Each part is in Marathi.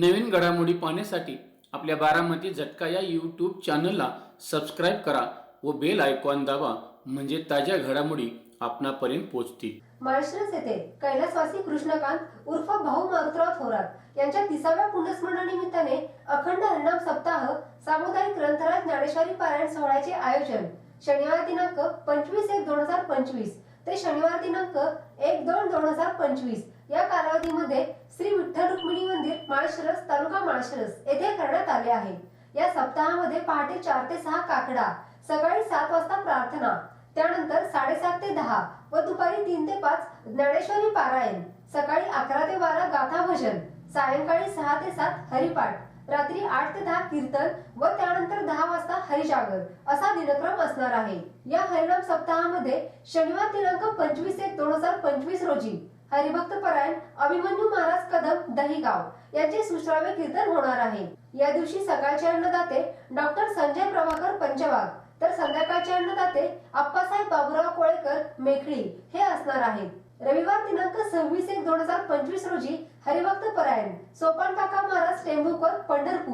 नवीन घडामोडी पाहण्यासाठी आपल्या बारामती झटका या यूट्यूब चॅनलला सबस्क्राईब करा व बेल आयकॉन दाबा म्हणजे ताज्या घडामोडी आपणापर्यंत पोहोचतील. माळशिरस येथे कैलासवासी कृष्णकांत उर्फ भाऊ मारुतराव थोरात यांच्या तिसाव्या पुण्यस्मरणानिमित्ताने अखंड हरिनाम सप्ताह सामुदायिक ग्रंथराज ज्ञानेश्वरी पारायण सोहळ्याचे आयोजन. शनिवार दिनांक पंचवीस एक दोन हजार पंचवीस ते शनिवार दिनांक एक दोन दोन हजार पंचवीस या कालावधीमध्ये श्री विठ्ठल रुक्मिणी मंदिर माळशिरस तालुका माळशिरस येथे करण्यात आले आहे. या सप्ताहामध्ये पहाटे चार ते सहा काकडा सकाळी सात वाजता प्रार्थना त्यानंतर साडेसात ते दहा व दुपारी तीन ते पाच ज्ञानेश्वरी पारायण सकाळी अकरा ते बारा गाथा भजन सायंकाळी सहा ते सात हरिपाठ रात्री आठ ते दहा कीर्तन व त्यानंतर दहा वाजता हरिजागर असा दिनक्रम असणार आहे. या हरिनाम सप्ताहामध्ये शनिवार दिनांक पंचवीस एक दोन हजार पंचवीस रोजी हरिभक्त परायण अभिमन्यू महाराज कदम दहीगाव यांचे सुश्राव्य कीर्तन होणार आहे. या दिवशी सकाळचे अन्नदाते डॉक्टर संजय प्रभाकर पंचवाग तर संध्याकाळचे अन्नदाते आप्पासाहेब बाबुराव कोळेकर मेखळी हे असणार आहेत. रविवार दिनांक सव्वीस एक दोन हजार पंचवीस रोजी हरिभक्त परायण सोपान काका महाराज टेंभूकर पंढरपूर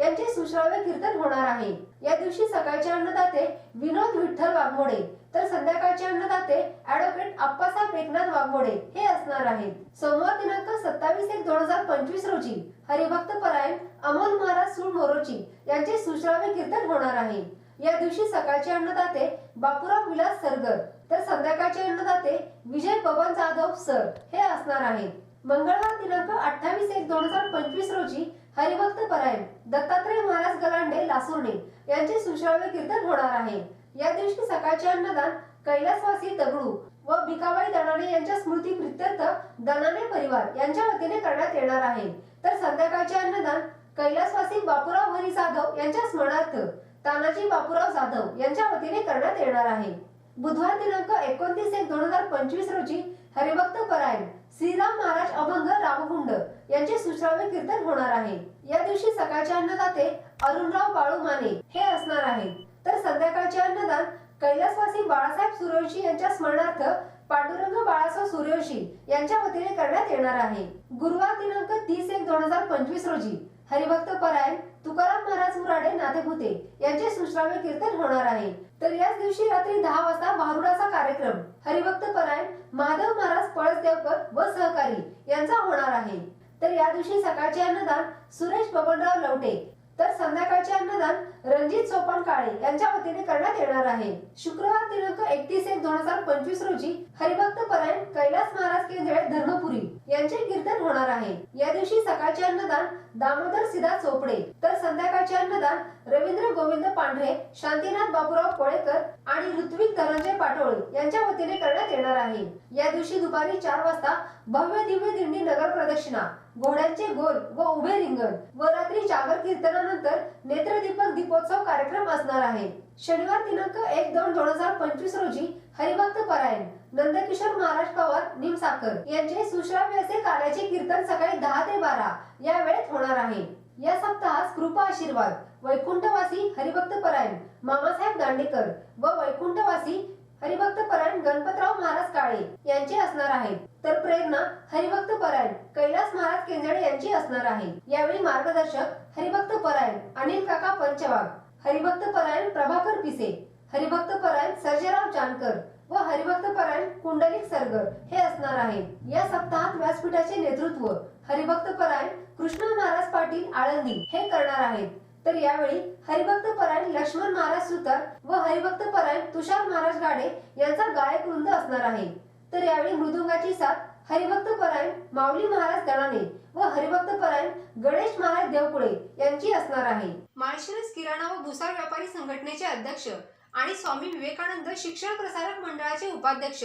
यांचे सुश्राव्य कीर्तन होणार आहे. या दिवशी सकाळचे अन्नदाते विनोद विठ्ठल वाघमोडे तर संध्याकाळचे अन्नदाते ऍडव्होकेट अप्पासाहेब एकनाथ वाघमोडे हे असणार आहेत. सोमवार दिनांक सत्तावीस एक दोन हजार पंचवीस रोजी हरिभक्त परायण अमोल महाराज सुळ मोरोची यांचे सुश्राव्य कीर्तन होणार आहे. या दिवशी सकाळचे अन्नदाते बापूराव विलास सरगर तर संध्याकाळचे अन्नदाते विजय पवन जाधव सर हे असणार आहेत. मंगळवार दिनांक अठ्ठावीस एक दोन हजार पंचवीस रोजी हरिभक्त परायण दत्तात्रय महाराज गलांडे लासुर्णे यांचे सुश्राव्य कीर्तन होणार आहे. या दिवशी सकाळचे अन्नदान कैलासवासी दगडू व भिकाबाई दणाने यांच्या स्मृती प्रित्यर्थ दणाने परिवार यांच्या वतीने करण्यात येणार आहे. तर संध्याकाळचे अन्नदान कैलासवासी बापूराव हरी जाधव यांच्या स्मरणार्थ तानाजी बापूराव जाधव यांच्या वतीने करण्यात येणार आहे. बुधवार दिनांक एकोणतीस एक दोन हजार पंचवीस रोजी हरिभक्त परायण श्रीराम महाराज अभंग रामकुंड यांचे सुश्राव्य कीर्तन होणार आहे. या दिवशी सकाळचे अन्नदाते अरुणराव बाळू माने हे असणार आहे. तर संध्याकाळचे अन्नदान कैलासवासी बाळासाहेब सूर्यवंशी यांच्या स्मरणार्थ पांडुरंग बाळासाहेब सूर्यवंशी यांच्या वतीने करण्यात येणार आहे. गुरुवार दिनांक तीस एक दोन हजार पंचवीस रोजी हरिभक्त परायण तुकाराम महाराज मुराडे नातेपुते यांचे सुश्राव्य कीर्तन होणार आहे. तर याच दिवशी रात्री दहा वाजता भारुडाचा कार्यक्रम. हरिभक्त परायण माधव महाराज पळसदेवकर व सहकारी यांचा होणार आहे. तर या दिवशी सकाळचे अन्नदान सुरेश बबनराव लवटे तर संध्याकाळचे अन्नदान रणजित सोपान काळे यांच्या वतीने करण्यात येणार आहे. शुक्रवार दिनांक एकतीस एक दोन हजार पंचवीस रोजी हरिभक्त परायण कैलास महाराज केंद्रे धर्मपुरी यांचे कीर्तन होणार आहे. या दिवशी सकाळचे अन्नदान दामोदर सिद्धा चोपडे तर संध्याकाळचे अन्नदान रवींद्र गोविंद पांढरे शांतीनाथ बाबूराव कोळेकर आणि ऋत्विक धनंजय पाटोळे यांच्या वतीने करण्यात येणार आहे. या दिवशी दुपारी चार वाजता भव्य दिव्य दिंडी नगर प्रदक्षिणा घोड्यांचे गोल व उभे रिंगण. व रात्री जागर कीर्तनानंतर नेत्रदीपक दीपोत्सव कार्यक्रम असणार आहे. शनिवार दिनांक एक दोन दोन हजार पंचवीस रोजी हरिभक्त परायण. नंदकिशोर महाराज पवार निमसाकर यांचे सुश्राव्य असे काल्याचे कीर्तन सकाळी दहा ते बारा या वेळेत होणार आहे. या सप्ताहास कृपा आशीर्वाद. वैकुंठवासी हरिभक्त परायण. मामासाहेब दांडेकर व वैकुंठवासी हरिभक्त परायण गणपतराव महाराज काळे यांचे असणार आहेत. तर प्रेरणा हरिभक्त परायण कैलास महाराज केंजडे यांची असणार आहे. यावेळी मार्गदर्शक हरिभक्त परायण अनिल काका पंचवाग हरिभक्त परायण प्रभाकर पिसे हरिभक्त परायण सर्जेराव जानकर व हरिभक्त परायण कुंडलिक सरगर हे असणार आहे या सप्ताहात व्यासपीठाचे नेतृत्व हरिभक्त परायण कृष्ण महाराज पाटील आळंदी हे करणार आहेत. तर यावेळी हरिभक्त परायण लक्ष्मण महाराज सुतार व हरिभक्त परायण तुषार महाराज गाडे यांचा गायक वृंद असणार आहे. तर यावेळी मृदुंगाची साथ हरिभक्त परायण माऊली महाराज गणाने व हरिभक्त परायण गणेश महाराज देवकुळे यांची असणार आहे. माळशिरस किराणा व भुसार व्यापारी संघटनेचे अध्यक्ष आणि स्वामी विवेकानंद शिक्षण प्रसारक मंडळाचे उपाध्यक्ष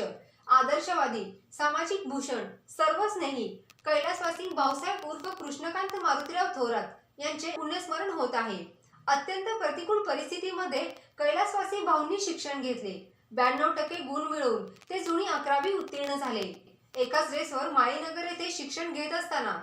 आदर्शवादी सामाजिक भूषण सर्व स्नेही कैलासवासी भाऊसाहेब उर्फ कृष्णकांत मारुतीराव थोरात यांचे पुण्यस्मरण होत आहे. अत्यंत प्रतिकूल परिस्थितीमध्ये कैलासवासी भाऊंनी शिक्षण घेतले. ब्याण्णव टक्के गुण मिळवून ते जुनी अकरावी उत्तीर्ण झाले. एकाच ड्रेसवर माळीनगर येथे शिक्षण घेत असताना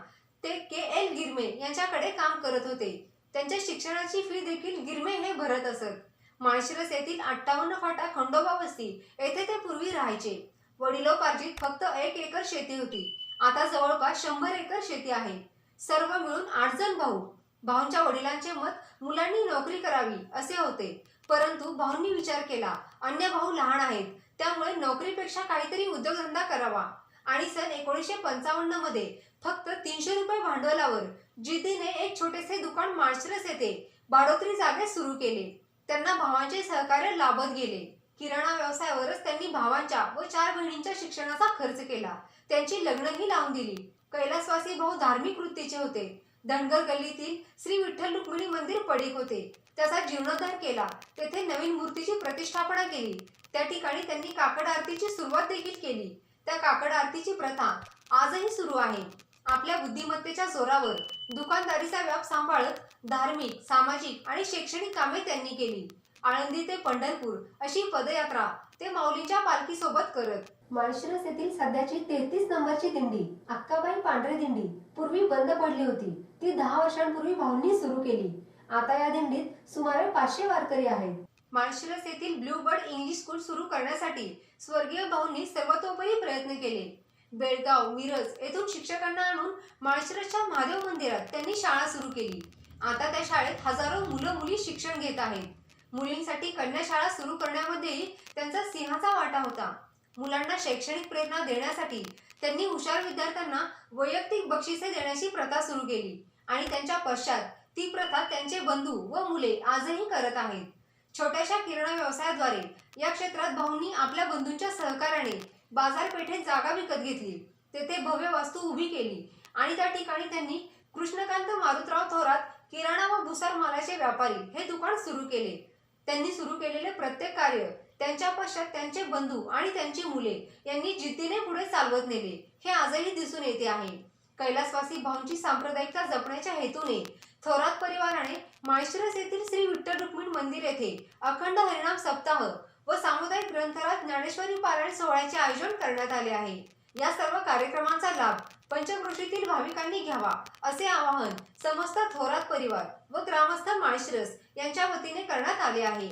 ते के एल गिरमे यांच्याकडे काम करत होते. त्यांच्या शिक्षणाची फी देखील गिरमे हे भरत असत. माळशिरस येथील अठ्ठावन्न फाटा खंडोबा वस्ती येथे ते पूर्वी राहायचे. वडिलोपार्जित फक्त एक एकर शेती होती. आता जवळपास शंभर एकर शेती आहे. सर्व मिळून आठ जण भाऊ भाऊंच्या वडिलांचे मत मुलांनी नोकरी करावी असे होते. परंतु भाऊंनी विचार केला अन्य भाऊ लहान आहेत त्यामुळे नोकरीपेक्षा काहीतरी उद्योगधंदा करावा. आणि सन एकोणीसशे पंचावन्नमध्ये फक्त तीनशे रुपये भांडवलावर जिद्दीने एक छोटेसे दुकान माळशिरस येथे भाडोत्री जागेत सुरू केले. त्यांना भावांचे सहकार्य लाभत गेले. किराणा व्यवसायावरच त्यांनी भावांच्या व चार बहिणींच्या शिक्षणाचा खर्च केला. त्यांची लग्नही लावून दिली. कैलासवासी भाऊ धार्मिक वृत्तीचे होते. धनगर गल्लीतील श्री विठ्ठल रुक्मिणी मंदिर पडीक होते. त्याचा जीर्णोद्धार केला. तेथे नवीन मूर्तीची प्रतिष्ठापना केली. त्या ठिकाणी त्यांनी काकड आरतीची सुरुवात देखील केली. त्या काकड आरतीची प्रथा आजही सुरू आहे. आपल्या बुद्धिमत्तेच्या जोरावर दुकानदारीचा व्याप सांभाळत धार्मिक सामाजिक आणि शैक्षणिक कामे त्यांनी केली. आळंदी ते पंढरपूर अशी पदयात्रा ते माऊलींच्या पालखीसोबत करत. माळशिरस येथील सध्याची तेहतीस नंबरची दिंडी अक्काबाई पांढरे दिंडी पूर्वी बंद पडली होती. ती दहा वर्षांपूर्वी भाऊंनी सुरू केली. आता या दिंडीत सुमारे पाचशे वारकरी आहेत. माळशिरस येथील ब्लू बर्ड इंग्लिश स्कूल सुरू करण्यासाठी स्वर्गीय भाऊंनी सर्वतोपरी प्रयत्न केले. बेळगाव मिरज येथून शिक्षकांना आणून माळशिरसच्या महादेव मंदिरात त्यांनी शाळा सुरू केली. आता त्या शाळेत हजारो मुलं मुली शिक्षण घेत आहेत. मुलींसाठी कन्याशाळा सुरू करण्यामध्येही त्यांचा सिंहाचा वाटा होता. मुलांना शैक्षणिक प्रेरणा देण्यासाठी त्यांनी हुशार विद्यार्थ्यांना वैयक्तिक बक्षिसे देण्याची प्रथा सुरू केली आणि त्यांच्या पश्चात ती प्रथा त्यांचे बंधू व मुले आजही करत आहेत. छोट्याशा किराणा व्यवसायाद्वारे या क्षेत्रात भाऊंनी आपल्या बंधूंच्या सहकार्याने बाजारपेठेत जागा विकत घेतली. तेथे भव्य वास्तू उभी केली आणि त्या ठिकाणी त्यांनी कृष्णकांत मारुतराव थोरात किराणा व भुसार मालाचे व्यापारी हे दुकान सुरू केले. त्यांनी सुरू केलेले प्रत्येक कार्य त्यांच्या पश्चात त्यांचे बंधू आणि त्यांची मुले यांनी जिद्दीने पुढे चालवत नेले. हे आजही दिसून येते आहे. कैलासवासी भाऊंची सांप्रदायिकता जपण्याच्या हेतूने थोरात परिवाराने माळशिरस येथील श्री विठ्ठल रुक्मिण मंदिर येथे अखंड हरिणाम सप्ताह व सामुदायिक ग्रंथालयात ज्ञानेश्वरी पारायण सोहळ्याचे आयोजन करण्यात आले आहे. या सर्व कार्यक्रमांचा लाभ पंचकृषीतील भाविकांनी घ्यावा असे आवाहन समस्त थोरात परिवार व ग्रामस्थ माळशिरस यांच्या वतीने करण्यात आले आहे.